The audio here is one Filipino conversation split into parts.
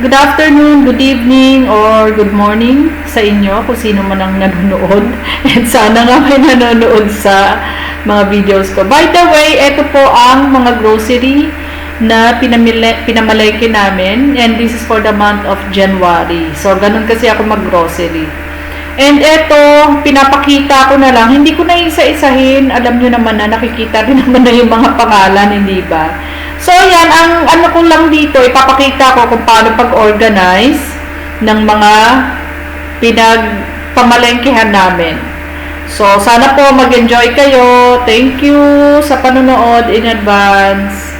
Good afternoon, good evening, or good morning sa inyo kung sino man ang nanonood. And sana nga may nanonood sa mga videos ko. By the way, ito po ang mga grocery na pinamili, pinamalengke namin. And this is for the month of January. So, ganun kasi ako mag-grocery. And eto, pinapakita ko na lang. Hindi ko na isa-isahin. Alam nyo naman na nakikita rin naman na yung mga pangalan, hindi ba? So, yan. Ang ano ko lang dito, ipapakita ko kung paano pag-organize ng mga pinagpamalengkehan namin. So, sana po mag-enjoy kayo. Thank you sa panonood in advance.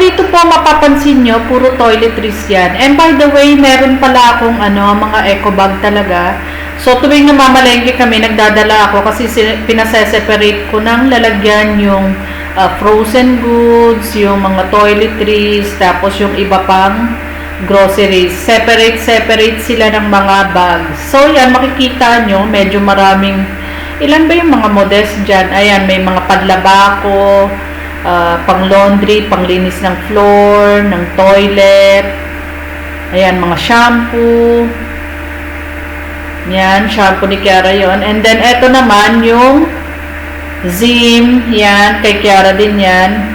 Dito po mapapansin nyo, puro toiletries yan. And by the way, meron pala akong ano, mga eco bag talaga. So tuwing namamalengke kami, nagdadala ako kasi si- pinase-separate ko ng lalagyan yung uh, frozen goods, yung mga toiletries, tapos yung iba pang groceries. Separate, separate sila ng mga bags. So yan, makikita nyo, medyo maraming, ilan ba yung mga modest dyan? Ayan, may mga padlabako, uh, pang laundry, pang linis ng floor, ng toilet. Ayan, mga shampoo. Yan, shampoo ni Kiara yon And then, eto naman yung Zim. Yan, kay Kiara din yan.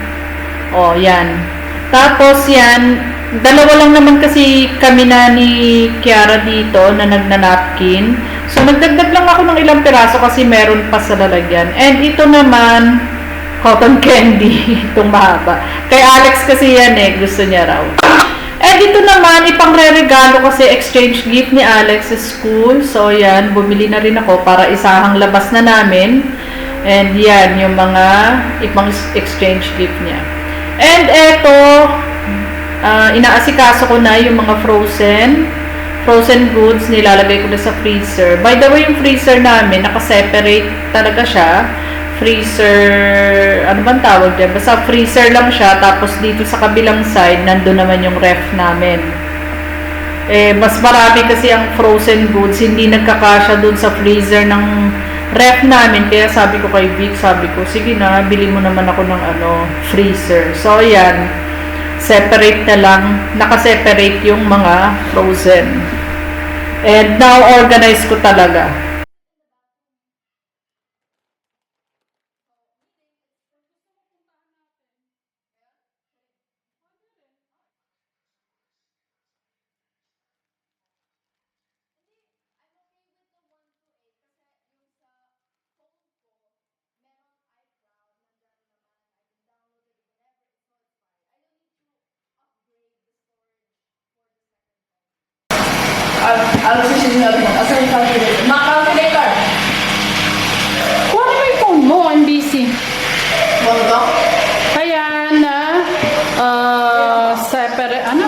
O, yan. Tapos, yan, dalawa lang naman kasi kami na ni Kiara dito na nagnanapkin. So, nagdagdag lang ako ng ilang piraso kasi meron pa sa lalagyan. And ito naman, cotton candy. Itong mahaba. Kay Alex kasi yan eh. Gusto niya raw. And dito naman, ipang re-regalo kasi exchange gift ni Alex sa school. So, yan. Bumili na rin ako para isahang labas na namin. And yan, yung mga ipang exchange gift niya. And eto, ah, inaasikaso ko na yung mga frozen frozen goods, nilalagay ko na sa freezer. By the way, yung freezer namin, naka-separate talaga siya freezer, ano bang tawag dyan? Basta freezer lang siya, tapos dito sa kabilang side, nandun naman yung ref namin. Eh, mas marami kasi ang frozen goods, hindi nagkakasya dun sa freezer ng ref namin. Kaya sabi ko kay Vic, sabi ko, sige na, bili mo naman ako ng ano, freezer. So, ayan, separate na lang, nakaseparate yung mga frozen. And now, organize ko talaga. Ano si sinabi mo? Asan yung calculator? Ma, calculator! Kuha mo yung phone mo, I'm busy. Ano to? Ayan na, uh, separate, ano?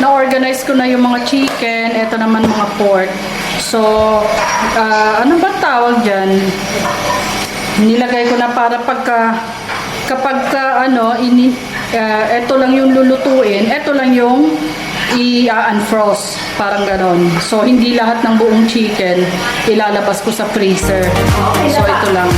Na-organize ko na yung mga chicken, ito naman mga pork. So, ah, ano ba tawag dyan? Nilagay ko na para pagka, kapag ka, ano, ini, ah, ito lang yung lulutuin, ito lang yung i-unfrost, parang ganon. So, hindi lahat ng buong chicken ilalabas ko sa freezer. So, ito lang.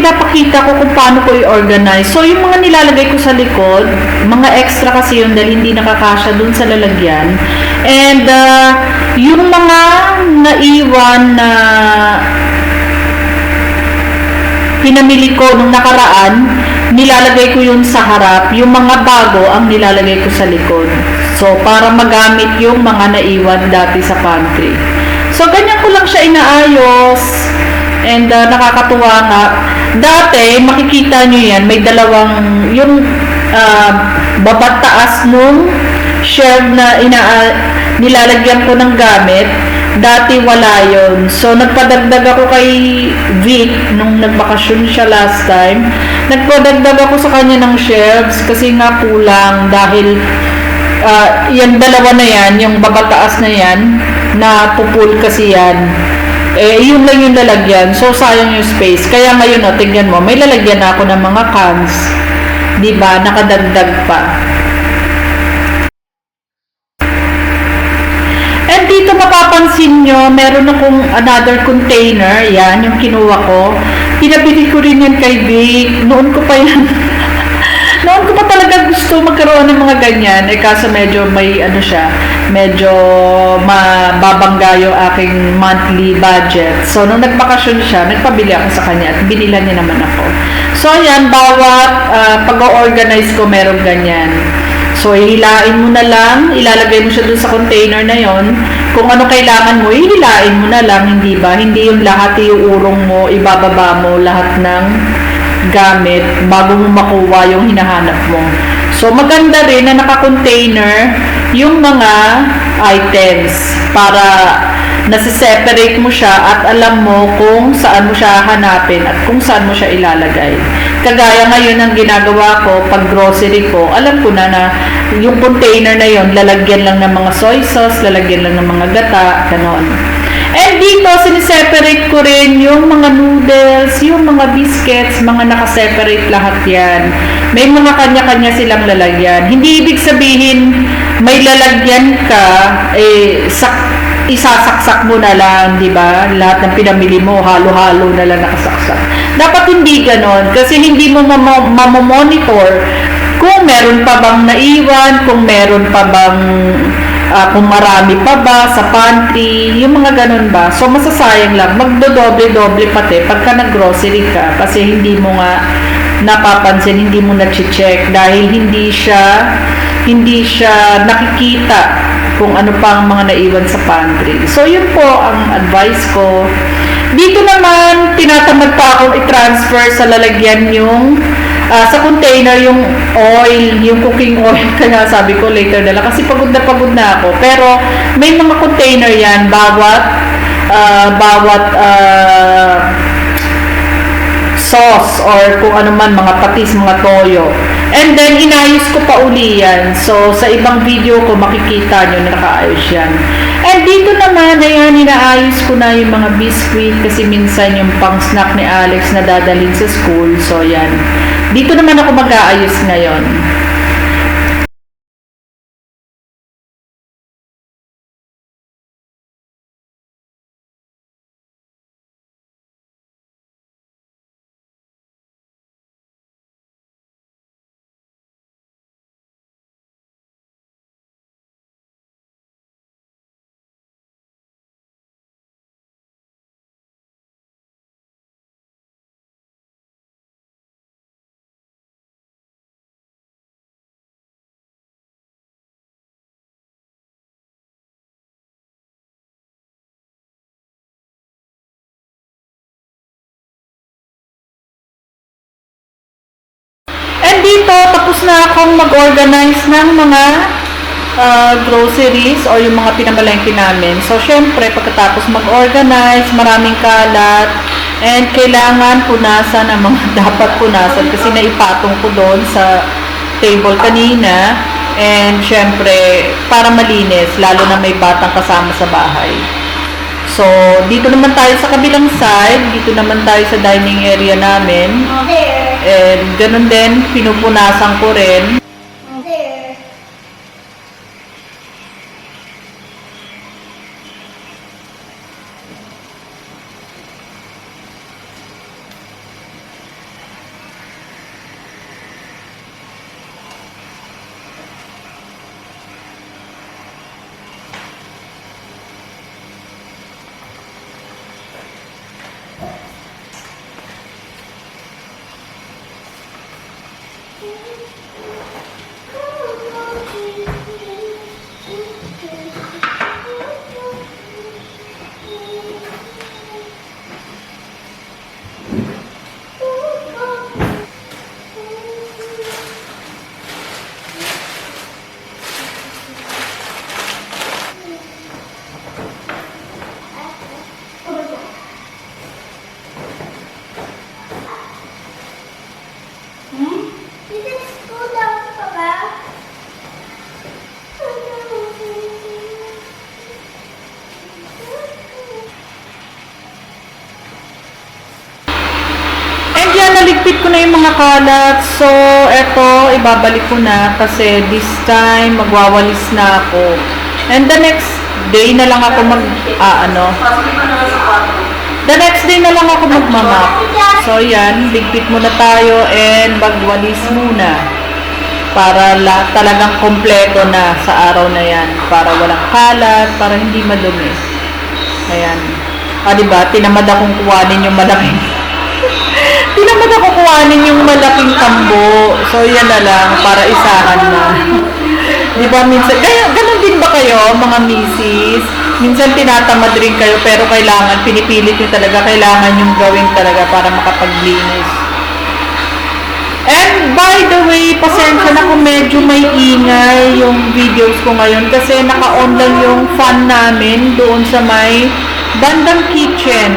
Pinapakita ko kung paano ko i-organize. So yung mga nilalagay ko sa likod, mga extra kasi yun dahil hindi nakakasya dun sa lalagyan. And uh, yung mga naiwan na pinamili ko nung nakaraan, nilalagay ko yun sa harap. Yung mga bago ang nilalagay ko sa likod. So, para magamit yung mga naiwan dati sa pantry. So, ganyan ko lang siya inaayos. And uh, nakakatuwa nga. Dati, makikita nyo yan, may dalawang, yung uh, babat taas nung shelf na ina nilalagyan ko ng gamit. Dati wala yon So, nagpadagdag ako kay Vic nung nagbakasyon siya last time. Nagpadagdag ako sa kanya ng shelves kasi nga kulang dahil ah, yan dalawa na yan, yung babataas na yan, na pupul kasi yan. Eh, yun lang yung lalagyan. So, sayang yung space. Kaya ngayon, oh, tingnan mo, may lalagyan na ako ng mga cans. Ba? Nakadagdag pa. And dito mapapansin nyo, meron akong another container. Yan, yung kinuha ko. Pinabili ko rin yan kay Vic. Noon ko pa yan. Noon ko pa talaga gusto magkaroon ng mga ganyan. Eh kaso medyo may ano siya, medyo mababangga yung aking monthly budget. So nung nagbakasyon siya, nagpabili ako sa kanya at binilan niya naman ako. So ayan, bawat ah, pag-organize ko meron ganyan. So, hihilain mo na lang, ilalagay mo siya dun sa container na yon. Kung ano kailangan mo, hihilain mo na lang, hindi ba? Hindi yung lahat iuurong mo, ibababa mo lahat ng gamit bago mo makuha yung hinahanap mo. So, maganda rin na naka-container yung mga items para nasi-separate mo siya at alam mo kung saan mo siya hanapin at kung saan mo siya ilalagay. Kagaya ngayon ang ginagawa ko pag grocery ko, alam ko na na yung container na yon lalagyan lang ng mga soy sauce, lalagyan lang ng mga gata, ganon. And dito, siniseparate ko rin yung mga noodles, yung mga biscuits, mga nakaseparate lahat yan. May mga kanya-kanya silang lalagyan. Hindi ibig sabihin, may lalagyan ka, eh, sak isasaksak mo na lang, di ba? Lahat ng pinamili mo, halo-halo na lang nakasaksak. Dapat hindi ganon, kasi hindi mo mamo- mamomonitor kung meron pa bang naiwan, kung meron pa bang ah, kung marami pa ba sa pantry, yung mga ganun ba. So, masasayang lang. Magdodoble-doble pati pagka nag-grocery ka kasi hindi mo nga napapansin, hindi mo na-check dahil hindi siya hindi siya nakikita kung ano pa ang mga naiwan sa pantry. So, yun po ang advice ko. Dito naman, tinatamad pa akong i-transfer sa lalagyan yung ah, sa container yung oil, yung cooking oil. Kaya sabi ko later na lang kasi pagod na pagod na ako. Pero may mga container yan bawat ah, bawat ah, sauce or kung ano man, mga patis, mga toyo. And then, inayos ko pa uli yan. So, sa ibang video ko, makikita nyo na nakaayos yan. And dito naman, ayan, inaayos ko na yung mga biscuit kasi minsan yung pang snack ni Alex na dadalhin sa school. So, yan. Dito naman ako mag-aayos ngayon. Dito, tapos na akong mag-organize ng mga ah, groceries or yung mga pinamalengke namin. So, syempre, pagkatapos mag-organize, maraming kalat, and kailangan punasan ang mga dapat punasan kasi naipatong ko doon sa table kanina. And syempre, para malinis, lalo na may batang kasama sa bahay. So, dito naman tayo sa kabilang side, dito naman tayo sa dining area namin. There. And ganun din, pinupunasan ko rin. Ko na yung mga kalat. So, eto, ibabalik ko na kasi this time, magwawalis na ako. And the next day na lang ako mag, ah, ano, the next day na lang ako magmamap. So, yan, ligpit muna tayo and magwalis muna. Para la, talagang kompleto na sa araw na yan. Para walang kalat, para hindi madumi. Ayan. Ah, di ba? Tinamad akong kuwanin yung malaking Tinamad ako kuwanin yung malaking tambo. So, yan na lang, para isahan na. Di ba, minsan, kaya, ganun din ba kayo, mga misis? Minsan tinatamad rin kayo, pero kailangan, pinipilit nyo talaga, kailangan yung gawin talaga para makapaglinis. And by the way, pasensya na kung medyo may ingay yung videos ko ngayon kasi naka-on lang yung fan namin doon sa may bandang kitchen.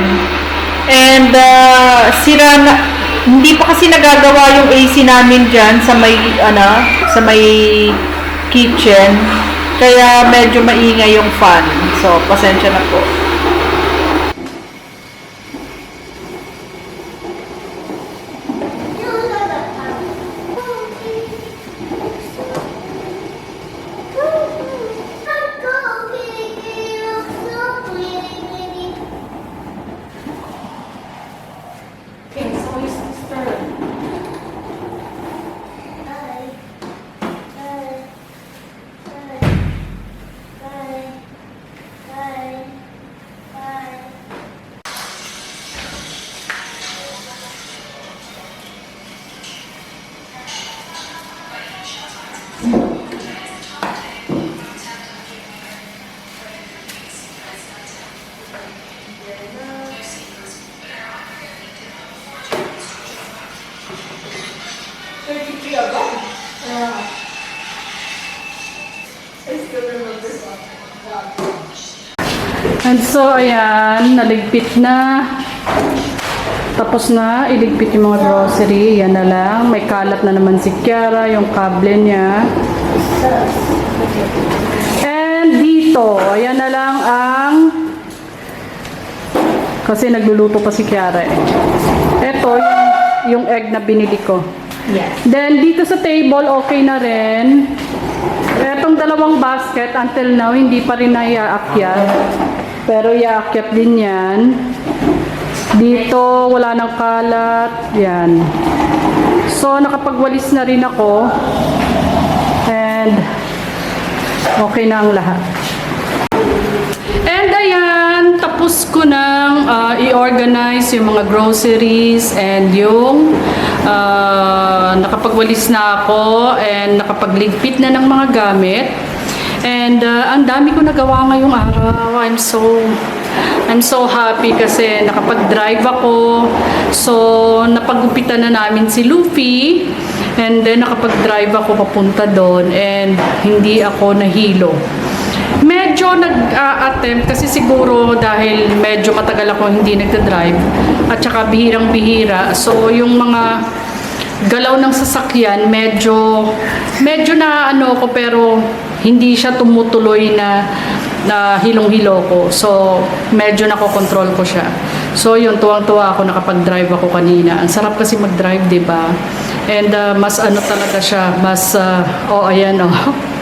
And uh, sira na, hindi pa kasi nagagawa yung AC namin dyan sa may, ano, sa may kitchen. Kaya medyo maingay yung fan. So, pasensya na po. 33 agad. Uh, I still remember And so, ayan, naligpit na. Tapos na, iligpit yung mga grocery. Yan na lang. May kalat na naman si Kiara, yung kable niya. And dito, ayan na lang ang kasi nagluluto pa si Kiara eh. Ito yung, yung egg na binili ko. Yes. Then, dito sa table, okay na rin. Etong dalawang basket, until now, hindi pa rin naiaakyat. Pero iaakyat din yan. Dito, wala nang kalat. Yan. So, nakapagwalis na rin ako. And, okay na ang lahat. And ayan, tapos ko nang ah, i-organize yung mga groceries and yung ah, nakapagwalis na ako and nakapagligpit na ng mga gamit. And ah, ang dami ko nagawa ngayong araw. I'm so I'm so happy kasi nakapag-drive ako. So, napagupitan na namin si Luffy. And then, nakapag-drive ako papunta doon. And hindi ako nahilo. Medyo nag-attempt kasi siguro dahil medyo matagal ako hindi nagda-drive at saka bihirang-bihira. So yung mga galaw ng sasakyan medyo medyo na ano ko pero hindi siya tumutuloy na na hilong-hilo ko. So medyo nakokontrol ko siya. So yun tuwang-tuwa ako nakapag-drive ako kanina. Ang sarap kasi mag-drive, 'di ba? And uh, mas ano talaga siya, mas uh, oh ayan oh.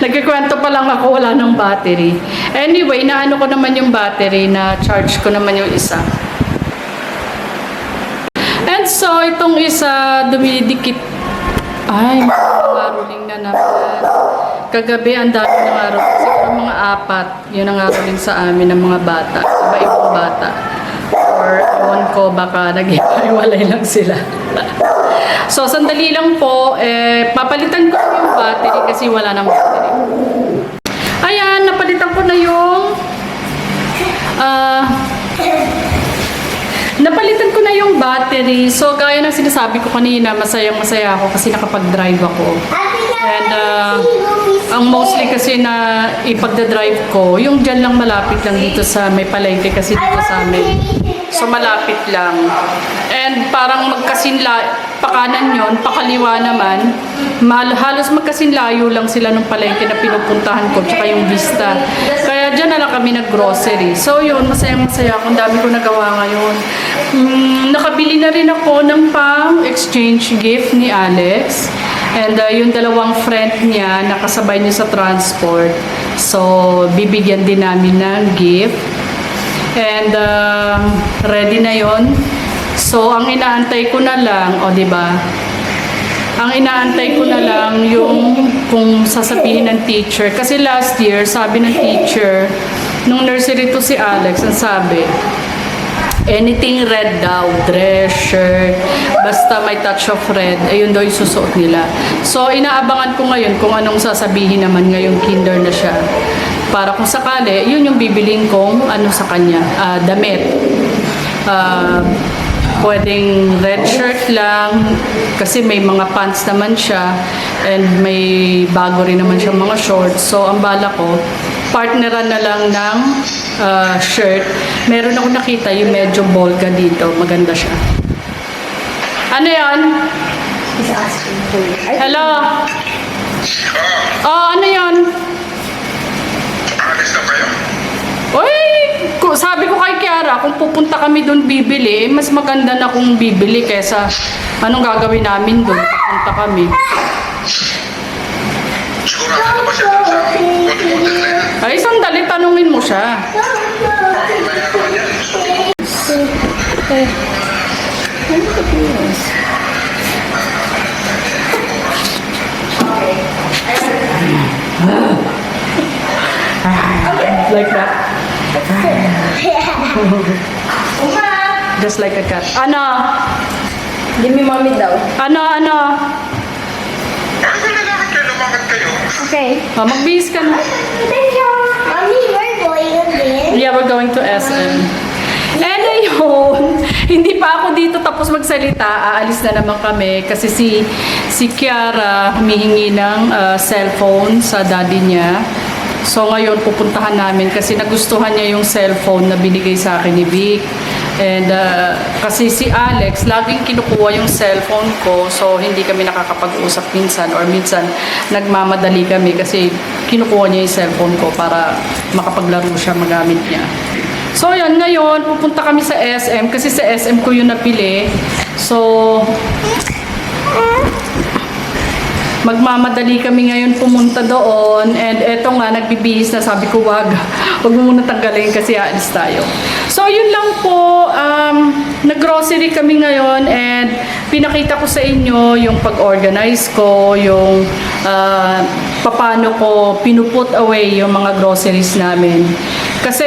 Nagkikwento pa lang ako, wala ng battery. Anyway, naano ko naman yung battery, na charge ko naman yung isa. And so, itong isa, dumidikit. Ay, maruling na naman. Kagabi, ang dami ng araw. Siguro mga apat. Yun ang aruling sa amin ng mga bata. Iba-ibang bata. Or, ewan ko, baka nag-iwalay lang sila. so, sandali lang po. Eh, papalitan ko yung battery kasi wala napalitan ko na yung ah napalitan ko na yung battery. So, gaya ng sinasabi ko kanina, masayang masaya ako kasi nakapag-drive ako. And uh, ang mostly kasi na ipagda-drive ko, yung dyan lang malapit lang dito sa may palengke kasi dito sa amin. So malapit lang. And parang magkasinla, pakanan yon pakaliwa naman. Mal, halos magkasinlayo lang sila ng palengke na pinupuntahan ko, tsaka yung vista. Kaya dyan na lang kami nag-grocery. So yun, masayang masaya ako. Ang dami ko nagawa ngayon. Mm, nakabili na rin ako ng pang exchange gift ni Alex. And uh, yung dalawang friend niya, nakasabay niya sa transport. So, bibigyan din namin ng gift. And um, ready na yon. So, ang inaantay ko na lang, o di ba? Ang inaantay ko na lang yung kung sasabihin ng teacher. Kasi last year, sabi ng teacher, nung nursery to si Alex, ang sabi, anything red daw, dress, shirt, basta may touch of red, ayun daw yung susuot nila. So, inaabangan ko ngayon kung anong sasabihin naman ngayong kinder na siya. Para kung sakali, yun yung bibiling kong ano sa kanya, ah, damit. Ah, pwedeng red shirt lang kasi may mga pants naman siya and may bago rin naman siya mga shorts. So, ang bala ko, partneran na lang ng ah, shirt. Meron ako nakita yung medyo bolga dito. Maganda siya. Ano yan? Hello? Oh, ano yan? Alis na kayo? Uy, ku- sabi Kiara, kung pupunta kami doon bibili, eh, mas maganda na kung bibili kesa anong gagawin namin doon. Pupunta kami. Sigurado na ba siya dun sa? Ay, sandali, tanungin mo siya. Ano? Like that. Just like a cat. Ano? Give me mommy daw. Ano, ano? Ay, wala lakad kayo, lumakad kayo. Okay. Oh, magbihis ka na. Thank you. Mommy, we're going again. Yeah, we're going to SM. And ayun, hindi pa ako dito tapos magsalita. Aalis na naman kami kasi si si Kiara humihingi ng uh, cellphone sa daddy niya. So ngayon pupuntahan namin kasi nagustuhan niya yung cellphone na binigay sa akin ni Vic. And uh, kasi si Alex, laging kinukuha yung cellphone ko. So hindi kami nakakapag-usap minsan or minsan nagmamadali kami kasi kinukuha niya yung cellphone ko para makapaglaro siya magamit niya. So yan, ngayon pupunta kami sa SM kasi sa SM ko yung napili. So magmamadali kami ngayon pumunta doon. And eto nga nagbibihis na. Sabi ko wag. Wag mo muna tanggalin kasi aalis tayo. So yun lang po. Um, nag-grocery kami ngayon. And pinakita ko sa inyo yung pag-organize ko yung uh, paano ko pinuput away yung mga groceries namin. Kasi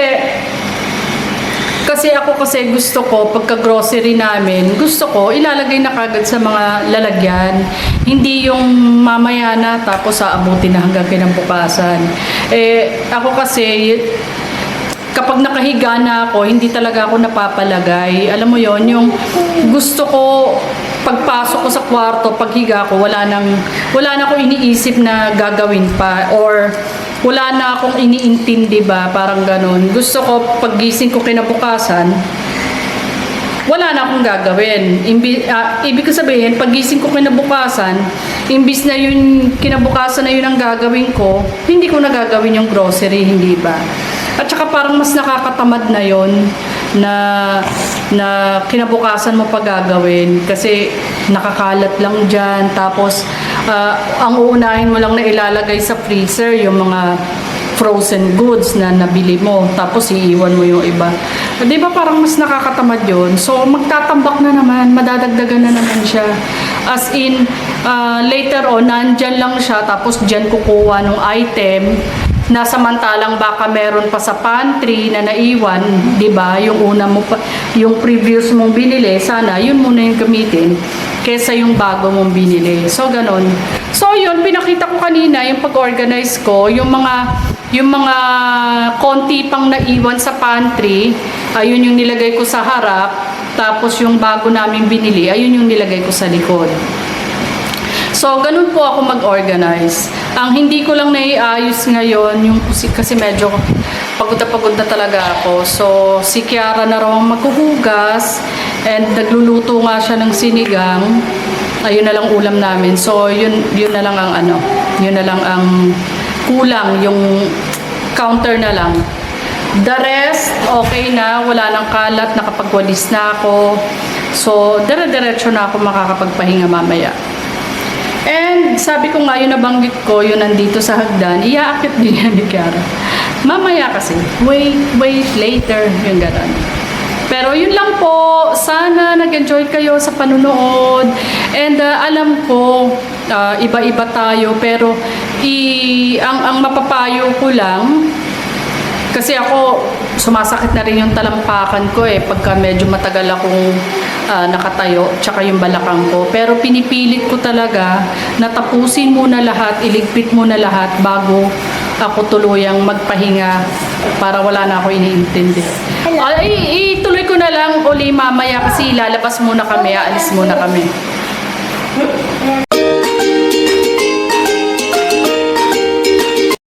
kasi ako kasi gusto ko, pagka grocery namin, gusto ko ilalagay na kagad sa mga lalagyan. Hindi yung mamaya na tapos aabutin na hanggang kinabukasan. Eh, ako kasi, kapag nakahiga na ako, hindi talaga ako napapalagay. Alam mo yon yung gusto ko pagpasok ko sa kwarto, paghiga ko, wala nang wala na akong iniisip na gagawin pa or wala na akong iniintindi ba, parang ganun. Gusto ko paggising ko kinabukasan, wala na akong gagawin. Imbi, ah, ibig ko sabihin, paggising ko kinabukasan, imbis na yun, kinabukasan na yun ang gagawin ko, hindi ko na gagawin yung grocery, hindi ba? At saka parang mas nakakatamad na yon na na kinabukasan mo pa gagawin kasi nakakalat lang dyan tapos ah, ang uunahin mo lang na ilalagay sa freezer yung mga frozen goods na nabili mo tapos iiwan mo yung iba. Ah, 'Di ba parang mas nakakatamad 'yon? So magtatambak na naman, madadagdagan na naman siya. As in ah, later on nandyan lang siya tapos diyan kukuha ng item na samantalang baka meron pa sa pantry na naiwan, 'di ba? Yung una mo pa, yung previous mong binili, sana yun muna yung gamitin kesa yung bago mong binili. So ganon. So yun, pinakita ko kanina yung pag-organize ko, yung mga yung mga konti pang naiwan sa pantry, ayun yung nilagay ko sa harap, tapos yung bago namin binili, ayun yung nilagay ko sa likod. So, ganun po ako mag-organize. Ang hindi ko lang naiayos ngayon, yung kasi, medyo pagod na pagod na talaga ako. So, si Kiara na raw ang maghuhugas and nagluluto nga siya ng sinigang. Ayun na lang ulam namin. So, yun, yun na lang ang ano, yun na lang ang kulang, yung counter na lang. The rest, okay na. Wala nang kalat. Nakapagwalis na ako. So, dire-diretso na ako makakapagpahinga mamaya. And sabi ko nga, yung nabanggit ko, yun nandito sa hagdan, iaakit din yan ni Kiara. Mamaya kasi, wait, wait, later, yung gano'n. Pero yun lang po, sana nag-enjoy kayo sa panunood. And uh, alam ko, uh, iba-iba tayo, pero i ang, ang mapapayo ko lang, kasi ako, sumasakit na rin yung talampakan ko eh, pagka medyo matagal akong ah, nakatayo, tsaka yung balakang ko. Pero pinipilit ko talaga na tapusin muna lahat, iligpit muna lahat bago ako tuluyang magpahinga para wala na ako iniintindi. Ay, ituloy ko na lang uli mamaya kasi lalabas muna kami, aalis muna kami.